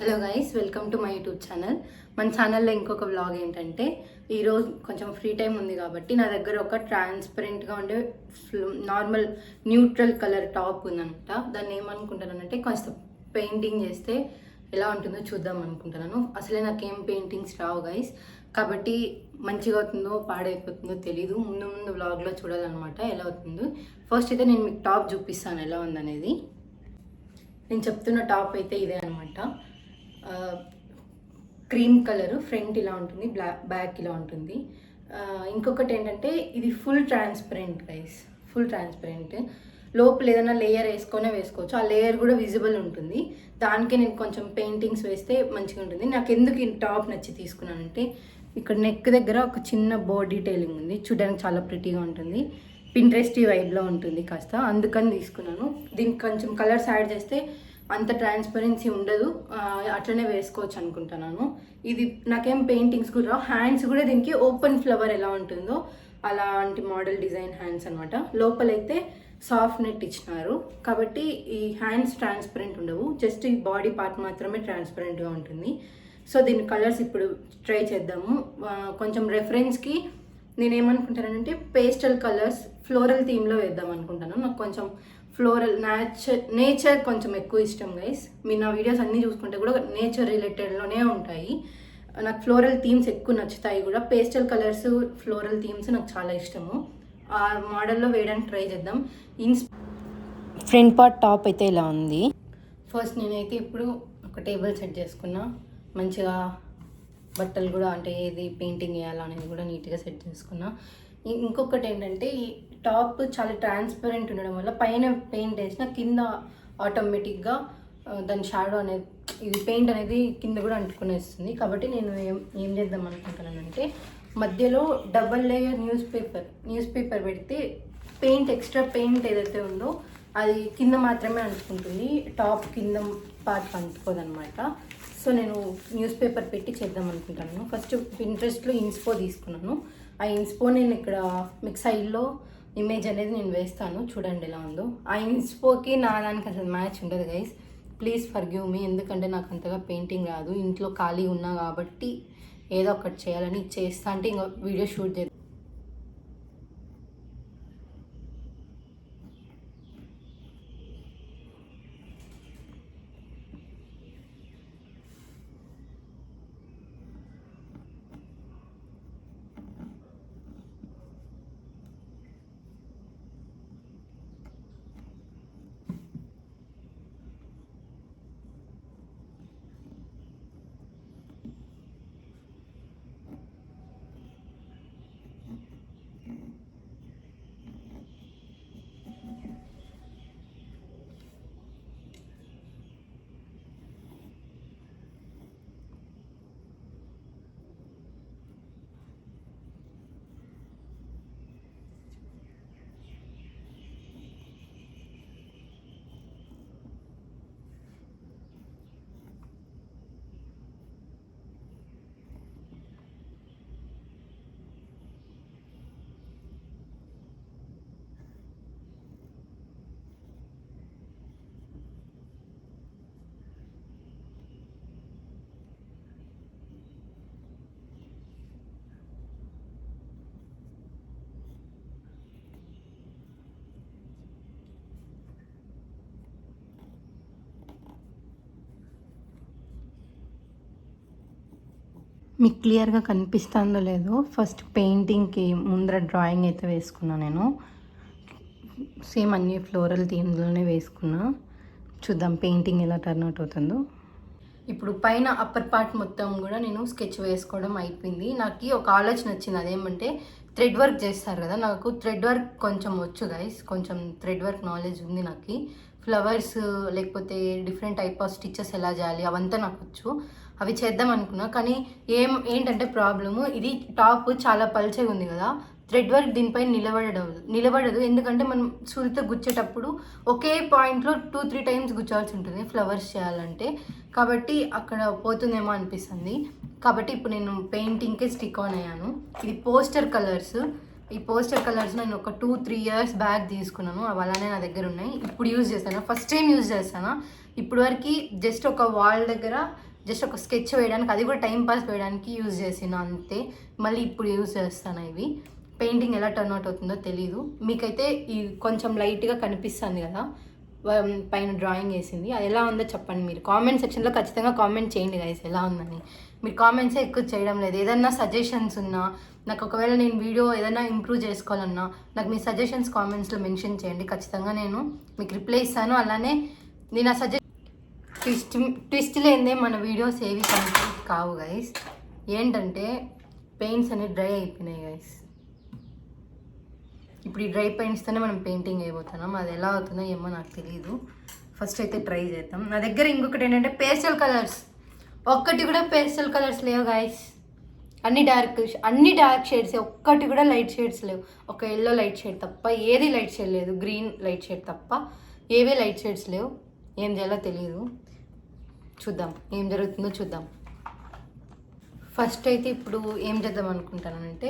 Hello guys welcome to my YouTube channel మన ఛానల్లో ఇంకొక వ్లాగ్ ఏంటంటే ఈరోజు కొంచెం ఫ్రీ టైం ఉంది కాబట్టి నా దగ్గర ఒక ట్రాన్స్పరెంట్గా ఉండే నార్మల్ న్యూట్రల్ కలర్ టాప్ ఉందనమాట దాన్ని ఏమనుకుంటానంటే కొంచెం పెయింటింగ్ చేస్తే ఎలా ఉంటుందో చూద్దాం అనుకుంటున్నాను. అసలే నాకేం పెయింటింగ్స్ రావు గైస్ కాబట్టి మంచిగా అవుతుందో పాడైపోతుందో తెలీదు. ముందు ముందు వ్లాగ్లో చూడాలన్నమాట ఎలా అవుతుందో. ఫస్ట్ అయితే నేను మీకు టాప్ చూపిస్తాను ఎలా ఉందనేది. నేను చెప్తున్న టాప్ అయితే ఇదే అనమాట క్రీమ్ కలర్ ఫ్రంట్ ఇలా ఉంటుంది బ్లాక్ బ్యాక్ ఇలా ఉంటుంది. ఇంకొకటి ఏంటంటే ఇది full transparent guys full transparent. లోపల ఏదైనా లేయర్ వేసుకొనే వేసుకోవచ్చు ఆ లేయర్ కూడా విజిబుల్ ఉంటుంది. దానికే నేను కొంచెం పెయింటింగ్స్ వేస్తే మంచిగా ఉంటుంది. నాకు ఎందుకు ఈ టాప్ నచ్చి తీసుకున్నానంటే ఇక్కడ నెక్ దగ్గర ఒక చిన్న బోర్డ్ డీటెయిలింగ్ ఉంది. చూడడానికి చాలా ప్రిటీగా ఉంటుంది. పింట్రెస్టీ వైబ్లో ఉంటుంది కాస్త. అందుకని తీసుకున్నాను. దీనికి కొంచెం కలర్స్ యాడ్ చేస్తే అంత ట్రాన్స్పరెన్సీ ఉండదు. అట్లనే వేసుకోవచ్చు అనుకుంటున్నాను. ఇది నాకేం పెయింటింగ్స్ కూడా రావు హ్యాండ్స్ కూడా దీనికి ఓపెన్ ఫ్లవర్ ఎలా ఉంటుందో అలాంటి మోడల్ డిజైన్ హ్యాండ్స్ అనమాట లోపలైతే సాఫ్ట్ నెట్ ఇచ్చినారు. కాబట్టి ఈ హ్యాండ్స్ ట్రాన్స్పరెంట్ ఉండవు. జస్ట్ ఈ బాడీ పార్ట్ మాత్రమే ట్రాన్స్పరెంట్గా ఉంటుంది. సో దీని కలర్స్ ఇప్పుడు ట్రై చేద్దాము. కొంచెం రెఫరెన్స్కి నేను ఏమనుకుంటానంటే పేస్టల్ కలర్స్ ఫ్లోరల్ థీమ్లో వేద్దాం అనుకుంటాను. నాకు కొంచెం ఫ్లోరల్ నేచర్ నేచర్ కొంచెం ఎక్కువ ఇష్టం గైస్ మీరు నా వీడియోస్ అన్నీ చూసుకుంటే కూడా నేచర్ రిలేటెడ్లోనే ఉంటాయి. నాకు ఫ్లోరల్ థీమ్స్ ఎక్కువ నచ్చుతాయి కూడా. పేస్టల్ కలర్స్ ఫ్లోరల్ థీమ్స్ నాకు చాలా ఇష్టము. ఆ మోడల్లో వేయడానికి ట్రై చేద్దాం. ఇన్స్ ఫ్రంట్ పార్ట్ టాప్ అయితే ఇలా ఉంది. ఫస్ట్ నేనైతే ఇప్పుడు ఒక టేబుల్ సెట్ చేసుకున్నా. మంచిగా బట్టలు కూడా అంటే ఏది పెయింటింగ్ వేయాలా అనేది కూడా నీట్గా సెట్ చేసుకున్నా. ఇంకొకటి ఏంటంటే ఈ టాప్ చాలా ట్రాన్స్పరెంట్ ఉండడం వల్ల పైన పెయింట్ వేసిన కింద ఆటోమేటిక్గా దాని షాడో అనేది ఇది పెయింట్ అనేది కింద కూడా అంటుకునేస్తుంది. కాబట్టి నేను ఏం ఏం చేద్దాం అనుకుంటున్నానంటే మధ్యలో double layer news paper news paper పెడితే పెయింట్ ఎక్స్ట్రా పెయింట్ ఏదైతే ఉందో అది కింద మాత్రమే అంటుకుంటుంది. టాప్ కింద పార్ట్ అంటుకోదనమాట. సో నేను న్యూస్ పేపర్ పెట్టి చేద్దాం అనుకుంటాను ఫస్ట్ ఇంట్రెస్ట్లో ఇన్స్పో తీసుకున్నాను. ఆ ఇన్స్పో నేను ఇక్కడ మిక్స్ సైడ్లో ఇమేజ్ అనేది నేను వేస్తాను. చూడండి ఎలా ఉందో. ఆ ఇన్స్పోకి నా దానికి అసలు మ్యాచ్ ఉండదు guys please forgive me ఎందుకంటే నాకు అంతగా పెయింటింగ్ రాదు. ఇంట్లో ఖాళీ ఉన్నా కాబట్టి ఏదో ఒకటి చేయాలని చేస్తా అంటే ఇంకా వీడియో షూట్ చేద్దాం. మీకు క్లియర్గా కనిపిస్తుందో లేదో ఫస్ట్ పెయింటింగ్కి ముందర డ్రాయింగ్ అయితే వేసుకున్నా నేను. సేమ్ అన్ని ఫ్లోరల్ థీమ్లోనే వేసుకున్నా. చూద్దాం పెయింటింగ్ ఎలా టర్న్ అవుట్ అవుతుందో. ఇప్పుడు పైన అప్పర్ పార్ట్ మొత్తం కూడా నేను స్కెచ్ వేసుకోవడం అయిపోయింది. నాకు ఒక ఆలోచన వచ్చింది. అదేమంటే థ్రెడ్ వర్క్ చేస్తారు కదా. నాకు థ్రెడ్ వర్క్ కొంచెం వచ్చు గైస్ కొంచెం థ్రెడ్ వర్క్ నాలెడ్జ్ ఉంది నాకు. ఫ్లవర్స్ లేకపోతే డిఫరెంట్ టైప్ ఆఫ్ స్టిచెస్ ఎలా చేయాలి అవంతా నాకు వచ్చు. అవి చేద్దాం అనుకున్నా. కానీ ఏం ఏంటంటే ప్రాబ్లము ఇది టాప్ చాలా పల్చగా ఉంది కదా. థ్రెడ్ వర్క్ దీనిపై నిలబడదు నిలబడదు. ఎందుకంటే మనం చూస్తే గుచ్చేటప్పుడు ఒకే పాయింట్లో టూ త్రీ టైమ్స్ గుచ్చాల్సి ఉంటుంది ఫ్లవర్స్ చేయాలంటే. కాబట్టి అక్కడ పోతుందేమో అనిపిస్తుంది. కాబట్టి ఇప్పుడు నేను పెయింటింగ్కే స్టిక్ ఆన్ అయ్యాను. ఇది పోస్టర్ కలర్స్. ఈ పోస్టర్ కలర్స్ నేను ఒక టూ త్రీ ఇయర్స్ బ్యాక్ తీసుకున్నాను. అవి అలానే నా దగ్గర ఉన్నాయి. ఇప్పుడు యూజ్ చేస్తాను? ఫస్ట్ టైం యూజ్ చేస్తాను? ఇప్పటివరకు జస్ట్ ఒక వాల్ దగ్గర జస్ట్ ఒక స్కెచ్ వేయడానికి అది కూడా టైం పాస్ వేయడానికి యూజ్ చేసిన అంతే. మళ్ళీ ఇప్పుడు యూజ్ చేస్తాను ఇవి? పెయింటింగ్ ఎలా టర్న్ అవుట్ అవుతుందో తెలీదు. మీకైతే ఈ కొంచెం లైట్గా కనిపిస్తుంది కదా? పైన డ్రాయింగ్ వేసింది. అది ఎలా ఉందో చెప్పండి మీరు. కామెంట్ సెక్షన్లో ఖచ్చితంగా కామెంట్ చేయండి గైస్ ఎలా ఉందని. మీరు కామెంట్సే ఎక్కువ చేయడం లేదు. ఏదన్నా సజెషన్స్ ఉన్నా నాకు ఒకవేళ నేను వీడియో ఏదైనా ఇంప్రూవ్ చేసుకోవాలన్నా నాకు మీ సజెషన్స్ కామెంట్స్లో మెన్షన్ చేయండి. ఖచ్చితంగా నేను మీకు రిప్లై ఇస్తాను. అలానే నేను ఆ సజెషన్ ట్విస్ట్ ట్విస్ట్ లేదే మన వీడియోస్ ఏవి కంప్లీట్ కావు గైస్ ఏంటంటే పెయింట్స్ అనేవి డ్రై అయిపోయినాయి గైస్ ఇప్పుడు ఈ డ్రై పెయింట్స్తోనే మనం పెయింటింగ్ అయిపోతున్నాం. అది ఎలా అవుతుందో ఏమో నాకు తెలియదు ఫస్ట్ అయితే ట్రై చేద్దాం. నా దగ్గర ఇంకొకటి ఏంటంటే పేస్టల్ కలర్స్ ఒక్కటి కూడా పేస్టల్ కలర్స్ లేవు గాయస్ అన్ని డార్క్ అన్ని డార్క్ షేడ్స్ ఒక్కటి కూడా లైట్ షేడ్స్ లేవు. ఒక ఎల్లో లైట్ షేడ్ తప్ప ఏది లైట్ షేడ్ లేదు. గ్రీన్ లైట్ షేడ్ తప్ప ఏవే లైట్ షేడ్స్ లేవు. ఏం చేయాలో తెలియదు చూద్దాం. ఏం జరుగుతుందో చూద్దాం. ఫస్ట్ అయితే ఇప్పుడు ఏం చేద్దాం అనుకుంటానంటే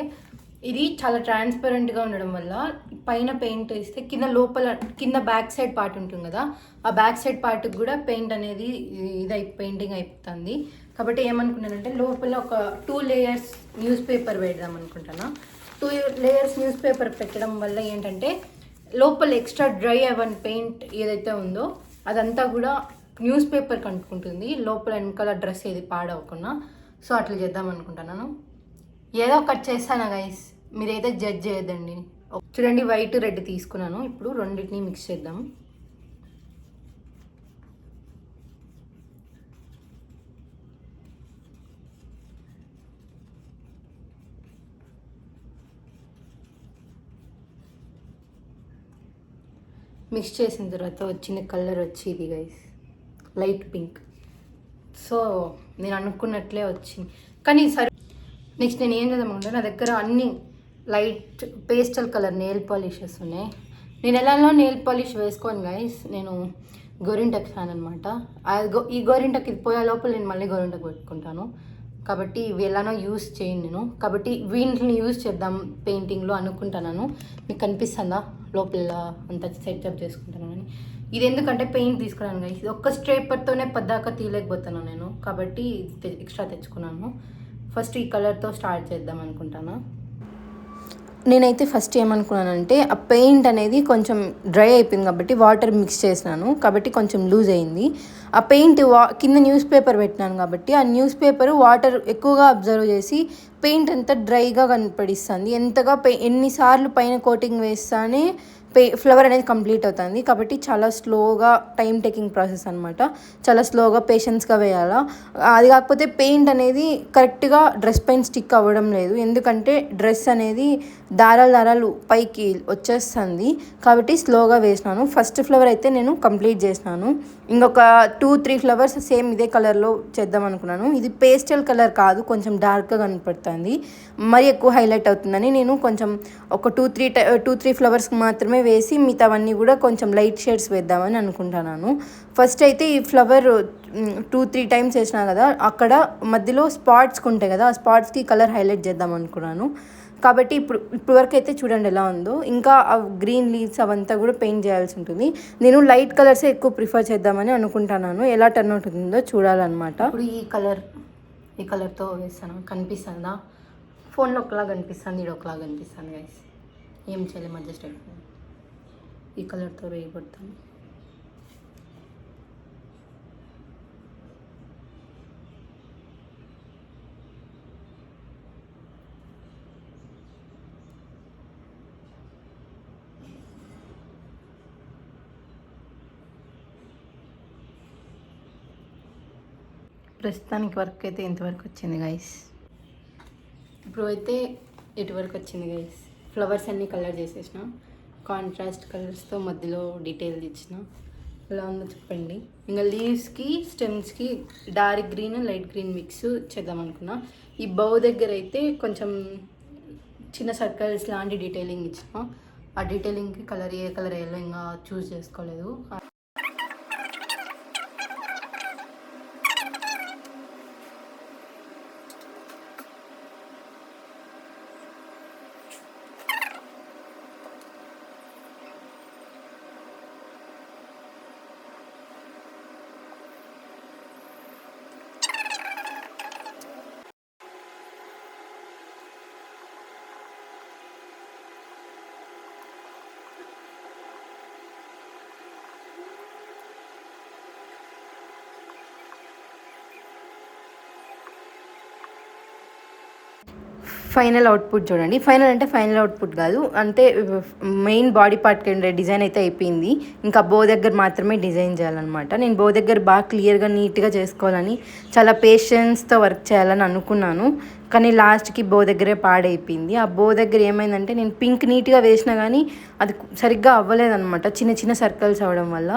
ఇది చాలా ట్రాన్స్పరెంట్గా ఉండడం వల్ల పైన పెయింట్ వేస్తే కింద లోపల కింద బ్యాక్ సైడ్ పార్ట్ ఉంటుంది కదా ఆ బ్యాక్ సైడ్ పార్ట్కి కూడా పెయింట్ అనేది ఇది పెయింటింగ్ అయిపోతుంది. కాబట్టి ఏమనుకున్నానంటే లోపల ఒక టూ లేయర్స్ న్యూస్ పేపర్ పెడదాం అనుకుంటాను. టూ లేయర్స్ న్యూస్ పేపర్ పెట్టడం వల్ల ఏంటంటే లోపల ఎక్స్ట్రా డ్రై అవన్ పెయింట్ ఏదైతే ఉందో అదంతా కూడా న్యూస్ పేపర్ కంటుకుంటుంది లోపల వెనకాల డ్రెస్ ఏది పాడవకుండా. సో అట్లా చేద్దాం అనుకుంటున్నాను. ఏదో ఒకటి చేస్తాను గైస్ మీరైతే జడ్జ్ చేయదండి చూడండి వైట్ రెడ్ తీసుకున్నాను. ఇప్పుడు రెండింటిని మిక్స్ చేద్దాం. మిక్స్ చేసిన తర్వాత వచ్చిన కలర్ వచ్చి ఇది గైస్ లైట్ పింక్. సో నేను అనుకున్నట్లే వచ్చింది. కానీ సరే నెక్స్ట్ నేను ఏం చేద్దామంటే నా దగ్గర అన్ని light pastel colour nail polishes ఉన్నాయి. నేను ఎలానో నెయిల్ పాలిష్ వేసుకోను గైస్ నేను గోరింటకు ఫ్యాన్ అనమాట ఈ గోరింటక్ ఇది పోయే లోపల నేను మళ్ళీ గోరింటక్ పెట్టుకుంటాను. కాబట్టి ఇవి ఎలానో యూస్ చేయను నేను. కాబట్టి వీటిని యూస్ చేద్దాం పెయింటింగ్లో అనుకుంటున్నాను. మీకు కనిపిస్తుందా? లోపల అంతా సెటప్ చేసుకుంటాను అని. ఇది ఎందుకంటే పెయింట్ తీసుకున్నాను గైస్ ఇది ఒక్క స్ట్రేపర్తోనే పద్దాక తీయలేకపోతున్నాను నేను. కాబట్టి ఎక్స్ట్రా తెచ్చుకున్నాను. ఫస్ట్ ఈ కలర్తో స్టార్ట్ చేద్దాం అనుకుంటాను? నేనైతే ఫస్ట్ ఏమనుకున్నానంటే ఆ పెయింట్ అనేది కొంచెం డ్రై అయిపోయింది కాబట్టి వాటర్ మిక్స్ చేసినాను. కాబట్టి కొంచెం లూజ్ అయింది. ఆ పెయింట్ వా కింద న్యూస్ పేపర్ పెట్టినాను కాబట్టి ఆ న్యూస్ పేపర్ వాటర్ ఎక్కువగా అబ్జర్వ్ చేసి పెయింట్ అంతా డ్రైగా కనపడిస్తుంది. ఎంతగా పె ఎన్నిసార్లు పైన కోటింగ్ వేస్తానే పే ఫ్లవర్ అనేది కంప్లీట్ అవుతుంది. కాబట్టి చాలా స్లోగా టైం టేకింగ్ ప్రాసెస్ అనమాట చాలా స్లోగా పేషెన్స్గా వేయాలా. అది కాకపోతే పెయింట్ అనేది కరెక్ట్గా డ్రెస్ పెయింట్ స్టిక్ అవ్వడం లేదు. ఎందుకంటే డ్రెస్ అనేది దారాలు దారాలు పైకి వచ్చేస్తుంది. కాబట్టి స్లోగా వేసినాను. ఫస్ట్ ఫ్లవర్ అయితే నేను కంప్లీట్ చేసినాను. ఇంకొక టూ త్రీ ఫ్లవర్స్ సేమ్ ఇదే కలర్లో చేద్దాం అనుకున్నాను. ఇది పేస్టల్ కలర్ కాదు కొంచెం డార్క్గా కనపడుతుంది. మరి ఎక్కువ హైలైట్ అవుతుందని నేను కొంచెం ఒక టూ త్రీ టూ త్రీ ఫ్లవర్స్కి మాత్రమే వేసి మిగతావన్నీ కూడా కొంచెం లైట్ షేడ్స్ వేద్దామని అనుకుంటున్నాను. ఫస్ట్ అయితే ఈ ఫ్లవర్ టూ త్రీ టైమ్స్ వేసినా కదా అక్కడ మధ్యలో స్పాట్స్ ఉంటాయి కదా ఆ స్పాట్స్కి కలర్ హైలైట్ చేద్దాం అనుకున్నాను. కాబట్టి ఇప్పుడు ఇప్పుడు వరకు అయితే చూడండి ఎలా ఉందో. ఇంకా ఆ గ్రీన్ లీవ్స్ అవంతా కూడా పెయింట్ చేయాల్సి ఉంటుంది. నేను లైట్ కలర్సే ఎక్కువ ప్రిఫర్ చేద్దామని అనుకుంటున్నాను. ఎలా టర్న్ అవుతుందో చూడాలన్నమాట. ఇప్పుడు ఈ కలర్ ఈ కలర్తో వేస్తాను. కనిపిస్తుందా? ఫోన్లో ఒకలా కనిపిస్తుంది ఇది ఒకలా కనిపిస్తుంది గైస్ ఏం చేయలేము అడ్జస్ట్ అయిపోయింది ఈ కలర్తో వేయబడతాను ప్రస్తుతానికి వర్క్ అయితే ఇంతవరకు వచ్చింది గైస్ ఇప్పుడు అయితే ఇటువరకు వచ్చింది గైస్ ఫ్లవర్స్ అన్నీ కలర్ చేసేసిన. కాంట్రాస్ట్ కలర్స్తో మధ్యలో డీటెయిల్ ఇచ్చిన ఎలా ఉందో చెప్పండి. ఇంకా లీవ్స్కి స్టెమ్స్కి dark green light green mix చేద్దాం అనుకున్నా. ఈ బౌ దగ్గర అయితే కొంచెం చిన్న సర్కిల్స్ లాంటి డీటెయిలింగ్ ఇచ్చిన. ఆ డీటెయిలింగ్కి కలర్ ఏ కలర్ వేయాలో ఇంకా చూస్ చేసుకోలేదు. ఫైనల్ అవుట్పుట్ చూడండి. ఫైనల్ అంటే ఫైనల్ అవుట్పుట్ కాదు. అంటే మెయిన్ బాడీ పార్ట్ డిజైన్ అయితే అయిపోయింది. ఇంకా బో దగ్గర మాత్రమే డిజైన్ చేయాలన్నమాట. నేను బో దగ్గర బాగా క్లియర్గా నీట్గా చేసుకోవాలని చాలా పేషెన్స్తో వర్క్ చేయాలని అనుకున్నాను. కానీ లాస్ట్కి బో దగ్గరే పాడైపోయింది. ఆ బో దగ్గర ఏమైందంటే నేను పింక్ నీట్గా వేసినా కానీ అది సరిగ్గా అవ్వలేదన్నమాట. చిన్న చిన్న సర్కిల్స్ అవ్వడం వల్ల.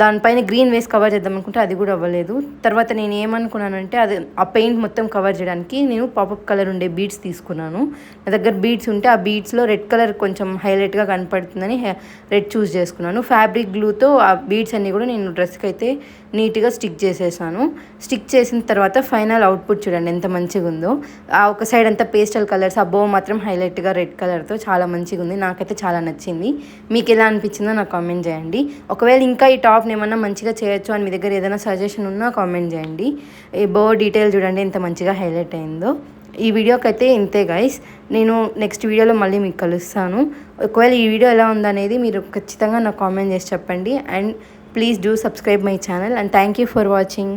దానిపైన గ్రీన్ వేసి కవర్ చేద్దాం అనుకుంటే అది కూడా అవ్వలేదు. తర్వాత నేను ఏమనుకున్నానంటే అది ఆ పెయింట్ మొత్తం కవర్ చేయడానికి నేను పాపప్ కలర్ ఉండే బీడ్స్ తీసుకున్నాను. నా దగ్గర బీడ్స్ ఉంటే ఆ బీడ్స్లో రెడ్ కలర్ కొంచెం హైలైట్గా కనపడుతుందని రెడ్ చూస్ చేసుకున్నాను. ఫ్యాబ్రిక్ గ్లూతో ఆ బీడ్స్ అన్నీ కూడా నేను డ్రెస్కి అయితే నీట్గా స్టిక్ చేసేసాను. స్టిక్ చేసిన తర్వాత ఫైనల్ అవుట్పుట్ చూడండి ఎంత మంచిగా ఉందో ఆ ఒక సైడ్ అంతా పేస్టల్ కలర్స్ ఆ బో మాత్రం హైలైట్గా రెడ్ కలర్తో చాలా మంచిగా ఉంది. నాకైతే చాలా నచ్చింది. మీకు ఎలా అనిపించిందో నాకు కామెంట్ చేయండి. ఒకవేళ ఇంకా ఈ టాప్ని ఏమన్నా మంచిగా చేయొచ్చు అని మీ దగ్గర ఏదైనా సజెషన్ ఉన్నా కామెంట్ చేయండి. ఈ బో డీటెయిల్ చూడండి ఎంత మంచిగా హైలైట్ అయిందో. ఈ వీడియోకైతే ఇంతే గైస్ నేను నెక్స్ట్ వీడియోలో మళ్ళీ మీకు కలుస్తాను. ఒకవేళ ఈ వీడియో ఎలా ఉందనేది మీరు ఖచ్చితంగా నాకు కామెంట్ చేసి చెప్పండి. And please do subscribe my channel and thank you for watching